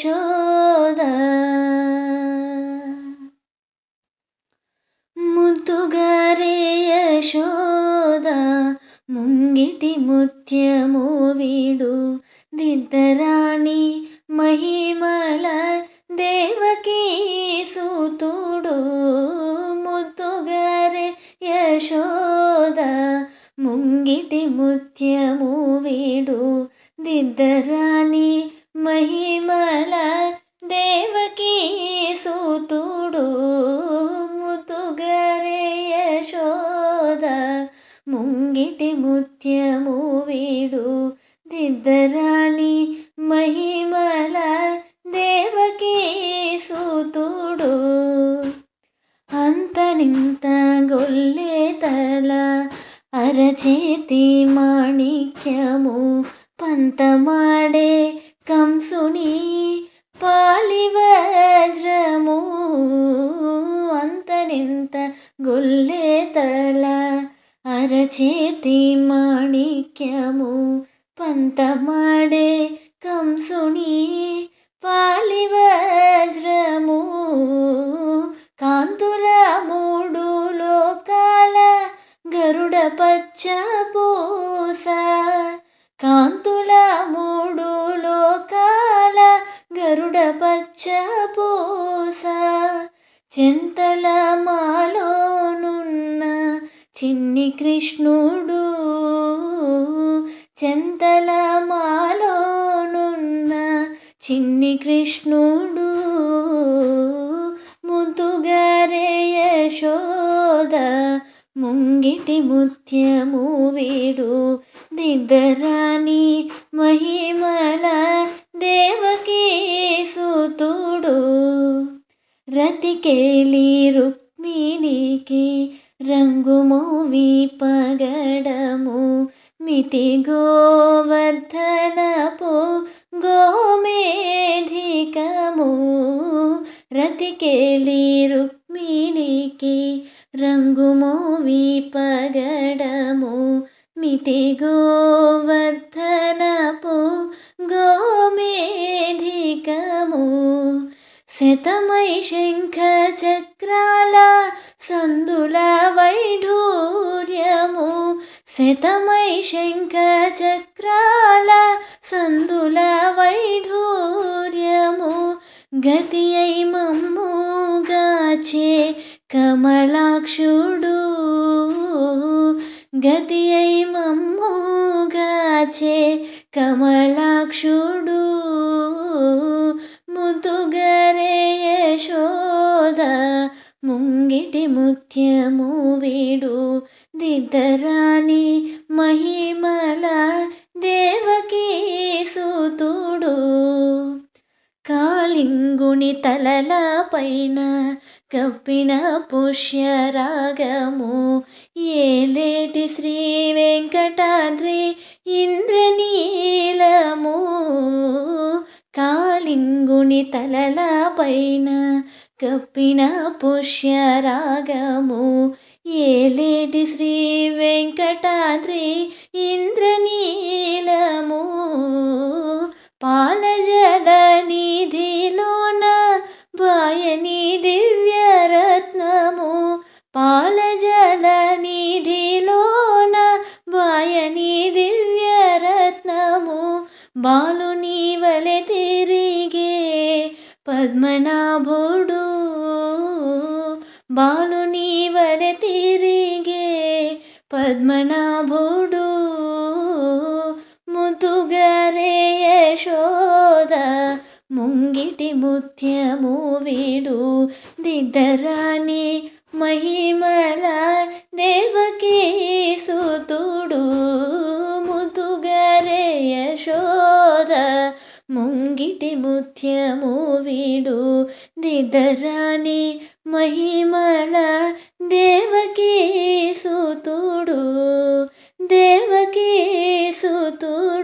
యశోద ముద్దుగారే యశోద ముంగిటి ముత్యము వీడు. దిద్దరాణి మహిమల దేవకీ సూతుడు. ముద్దుగారే యశోద ముంగిటి ముత్యము వీడు. దిద్దరాణి మహిమల దేవకీ సూతుడు ముతుగరే యశోద. ముంగిటి ముత్యము వీడు దిద్దరాణి మహిమల దేవకీ సూతుడు. అంతనింత గొల్లే తల అరచేతి మాణిక్యము పంతమాడే కంసుని పాలివజ్రము అంతనింత గొల్లెతల అరచేతి మాణిక్యము పంతమాడే కంసుని పాలివజ్రము చిన్ని కృష్ణుడు చెంతల మాలోనున్న చిన్ని కృష్ణుడు ముద్దుగారే యశోద ముంగిటి ముత్యము వీడు దిద్దరాని మహిమల దేవకీ సూతుడు రతికేలి రుక్మిణికి రంగుమోవి పగడము మితి గోవర్ధనపు గోమేధికము. రతికేళి రుక్మిణికి రంగుమోవి పగడము మితి గోవర్ధ శతమై శంఖ చక్రాల సందుల వైఢూర్యము. శతమై శంఖ చక్రాల సందుల వైఢూర్యము. గతి అయి మమ్ముగాచే కమలాక్షుడు. గతి అయి మమ్ముగాచే కమలాక్షుడు. ముంగిటి ముత్యము వీడు దిద్దరాని మహిమల దేవకీ సూతుడు. కాళింగుని తలల పైన కప్పిన పుష్యరాగము. ఏలేటి శ్రీ వెంకటాద్రి ఇంద్రనీలము. కాళింగుని తలల పైన కప్పిన పుష్యరాగము. ఏలేటి శ్రీ వెంకటాద్రి ఇంద్రనీలము. పాల పద్మనాభుడు బాలుని వర తిరిగే పద్మనాభుడు ముతుగరే యశోద ముంగిటి ముత్యము వీడు. దిద్దరాని మహిమల దేవకీ సుతుడు. ముంగిటి ముత్యము వీడు. దిద్దరాని మహిమల దేవకీ సుతుడు. దేవకీ సుతుడు.